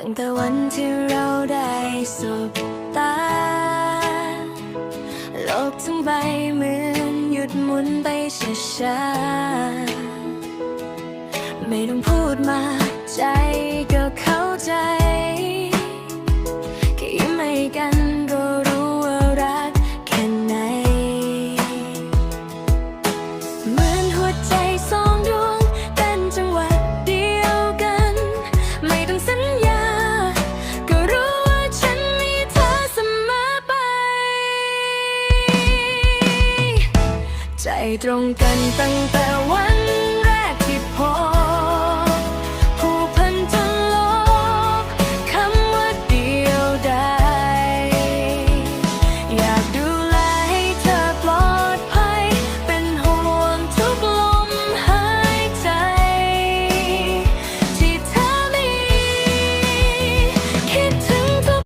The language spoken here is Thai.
ั้งแต่วันที่เราได้สบตา โลกทั้งใบเหมือนหยุดหมุนไปช้าๆไม่ต้องพูดมาใจ ใจตรงกันตั้งแต่วัน